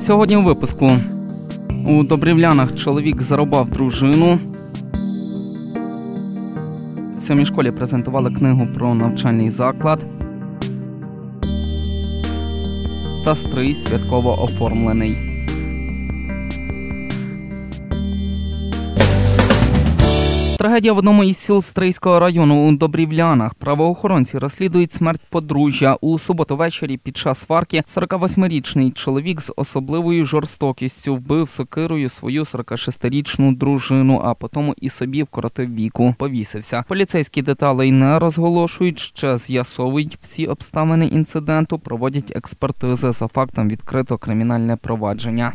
Сьогодні у випуску у Добрівлянах чоловік зарубав дружину. В сьомій школі презентували книгу про навчальний заклад. Та стрий святково оформлений. Трагедія в одному із сіл Стрийського району у Добрівлянах. Правоохоронці розслідують смерть подружжя. У суботу ввечері під час сварки 48-річний чоловік з особливою жорстокістю вбив сокирою свою 46-річну дружину, а потім і собі вкоротив віку. Повісився. Поліцейські деталей не розголошують, ще з'ясовують всі обставини інциденту, проводять експертизи за фактом відкрито кримінальне провадження.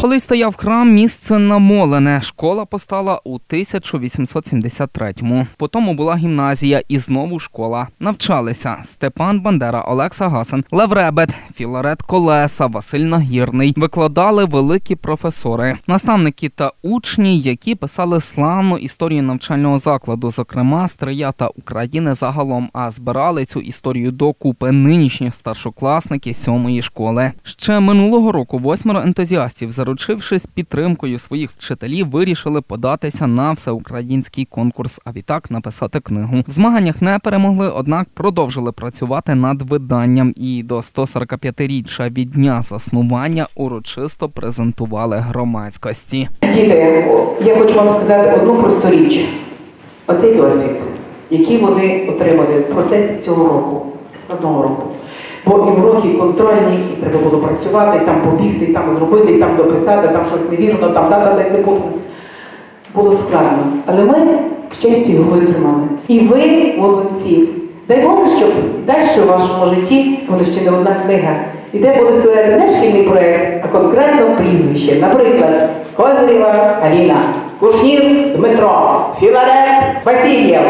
Коли стояв храм, місце намолене. Школа постала у 1873-му. Потім була гімназія і знову школа. Навчалися Степан Бандера, Олекса Гасен, Лев Ребет, Філарет Колеса, Василь Нагірний. Викладали великі професори, наставники та учні, які писали славну історію навчального закладу, зокрема Стрия та України загалом. А збирали цю історію докупи нинішні старшокласники сьомої школи. Ще минулого року восьмеро ентузіастів заручившись підтримкою своїх вчителів, вирішили податися на всеукраїнський конкурс, а відтак написати книгу. В змаганнях не перемогли, однак продовжили працювати над виданням і до 145-річчя від дня заснування урочисто презентували громадськості. Діти, я хочу вам сказати одну просту річ. Оцей досвід, який вони отримали в процесі цього року, складного року. Бо і уроки контрольні, і треба було працювати, і там побігти, і там зробити, і там дописати, там щось невірно, там дата десь запуталась. Було складно. Але ми в честі його витримали. І ви молодці. Дай Боже, щоб далі у вашому житті буде ще не одна книга. І де буде стояти не шкільний проєкт, а конкретно прізвище. Наприклад, Козирєва Аліна, Кушнір Дмитро, Філарет Васильєв,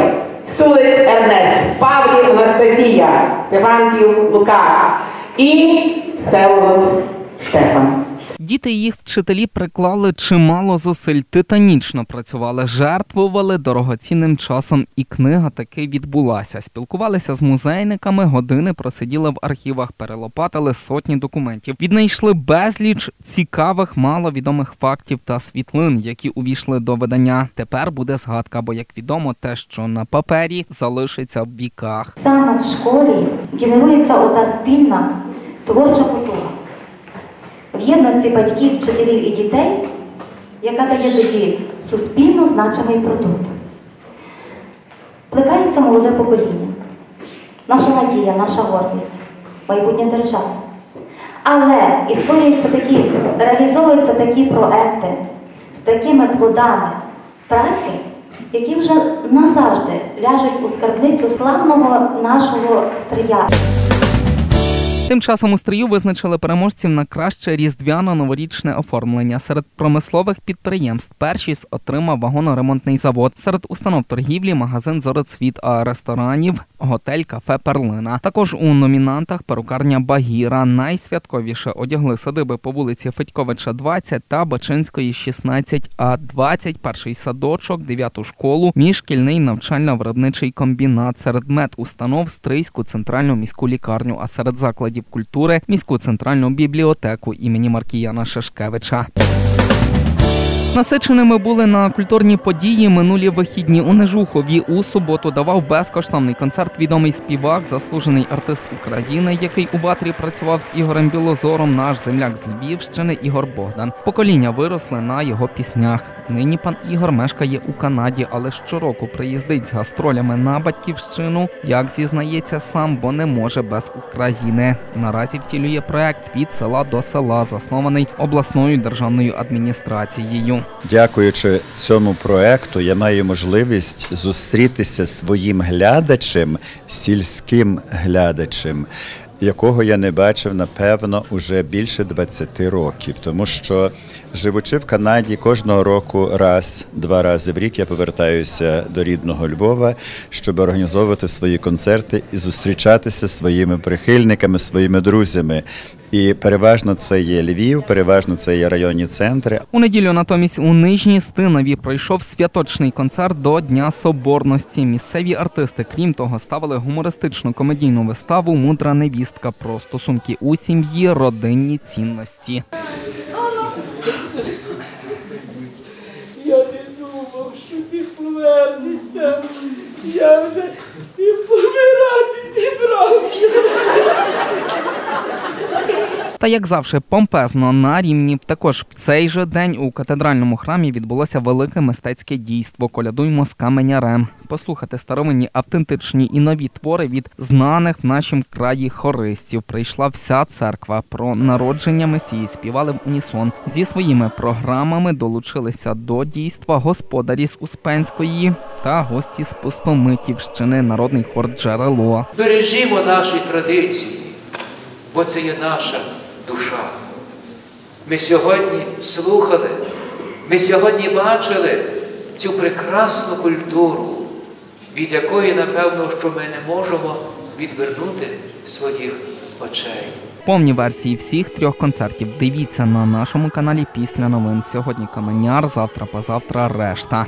Сулик Ернест, Павлів Анастасія, Стефанків Лука і Всеволод Штефан. Діти і їх вчителі приклали чимало зусиль, титанічно працювали, жертвували дорогоцінним часом, і книга таки відбулася. Спілкувалися з музейниками, години просиділи в архівах, перелопатили сотні документів. Віднайшли безліч цікавих, маловідомих фактів та світлин, які увійшли до видання. Тепер буде згадка, бо як відомо, те, що на папері залишиться в віках. Саме в школі генерується ота спільна творча культура в єдності батьків, вчителів і дітей, яка дає тоді суспільно значимий продукт. Плекається молоде покоління, наша надія, наша гордість, майбутнє держави. Але створюються такі, реалізовуються такі проекти з такими плодами праці, які вже назавжди ляжуть у скарбницю славного нашого стрия. Тим часом у стрію визначили переможців на краще різдвяно-новорічне оформлення. Серед промислових підприємств першість отримав вагоноремонтний завод. Серед установ торгівлі магазин Зорецвіт, а ресторанів готель кафе Перлина. Також у номінантах перукарня Багіра найсвятковіше одягли садиби по вулиці Федьковича, 20 та Бачинської, 16, а 21 садочок, 9 школу, міжшкільний навчально-виробничий комбінат серед медустанов Стрийську центральну міську лікарню, а серед закладів культури міську центральну бібліотеку імені Маркіяна Шашкевича. Насиченими були на культурні події минулі вихідні у Нежухові. У суботу давав безкоштовний концерт відомий співак, заслужений артист України, який у Батрі працював з Ігорем Білозором. Наш земляк з Львівщини Ігор Богдан. Покоління виросли на його піснях. Нині пан Ігор мешкає у Канаді, але щороку приїздить з гастролями на батьківщину. Як зізнається сам, бо не може без України. Наразі втілює проект від села до села, заснований обласною державною адміністрацією. Дякуючи цьому проекту, я маю можливість зустрітися своїм глядачем, сільським глядачем, якого я не бачив, напевно, уже більше 20 років, тому що Живучи в Канаді, кожного року раз, два рази в рік я повертаюся до рідного Львова, щоб організовувати свої концерти і зустрічатися зі своїми прихильниками, своїми друзями. І переважно це є Львів, переважно це є районні центри. У неділю натомість у Нижній Стинові пройшов святочний концерт до Дня Соборності. Місцеві артисти, крім того, ставили гумористичну комедійну виставу Мудра невістка про стосунки у сім'ї, родинні цінності. Я не думав, що ти повернешся. Я вже і помирати зібрався. Та як завжди, помпезно на рівні. Також в цей же день у катедральному храмі відбулося велике мистецьке дійство Колядуймо з каменярем. Послухати старовинні автентичні і нові твори від знаних в нашому краї хористів. Прийшла вся церква. Про народження месії співали в унісон. Зі своїми програмами долучилися до дійства господарі з Успенської та гості з Пустомитівщини, народний хор джерело. Бережімо наші традиції, бо це є наша душа. Ми сьогодні слухали, ми сьогодні бачили цю прекрасну культуру, від якої, напевно, що ми не можемо відвернути своїх очей. Повні версії всіх трьох концертів дивіться на нашому каналі після новин. Сьогодні каменяр, завтра позавтра решта.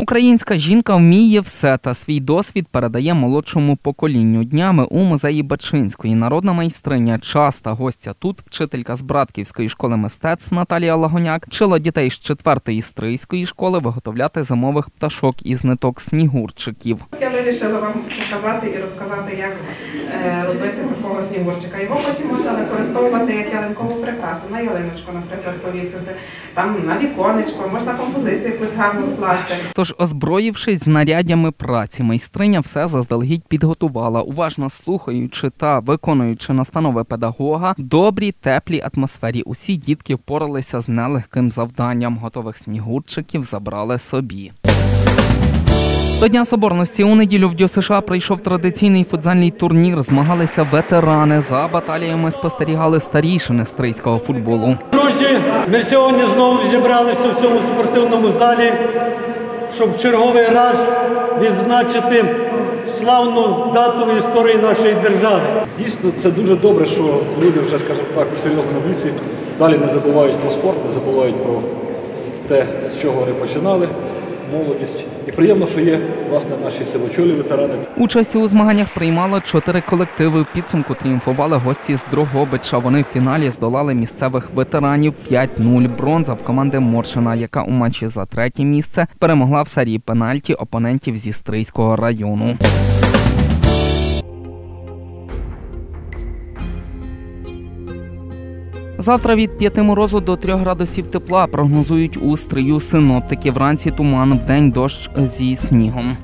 Українська жінка вміє все та свій досвід передає молодшому поколінню. Днями у музеї Бачинської народна майстриня, часта гостя тут, вчителька з Братківської школи мистецтв Наталія Лагоняк, вчила дітей з четвертої стрийської школи виготовляти зимових пташок із ниток снігурчиків. Я вирішила вам показати і розказати, як е, робити такого снігурчика. Його потім можна використовувати як ялинкову прикрасу, на ялиночку, наприклад, повісити, там на віконечко, можна композицію якусь гарну скласти. Тож, озброївшись знаряддями праці, майстриня все заздалегідь підготувала, уважно слухаючи та виконуючи настанови педагога, добрій, теплій атмосфері усі дітки впоралися з нелегким завданням. Готових снігурчиків забрали собі. До Дня Соборності у неділю в ДЮСШ прийшов традиційний футзальний турнір. Змагалися ветерани. За баталіями спостерігали старішини стрийського футболу. Друзі, ми сьогодні знову зібралися в цьому спортивному залі, щоб в черговий раз відзначити славну дату в історії нашої держави. Дійсно, це дуже добре, що люди вже, скажімо так, у серйозному віці далі не забувають про спорт, не забувають про те, з чого вони починали, молодість. І приємно, що є власне наші силочолі, ветерани. Участь у змаганнях приймало чотири колективи. Підсумку тріумфували гості з Дрогобича. Вони в фіналі здолали місцевих ветеранів 5-0. Бронза в команди Моршина, яка у матчі за третє місце перемогла в серії пенальті опонентів зі Стрийського району. Завтра від 5 морозу до 3 градусів тепла прогнозують у стрию синоптики. Вранці туман, вдень дощ зі снігом.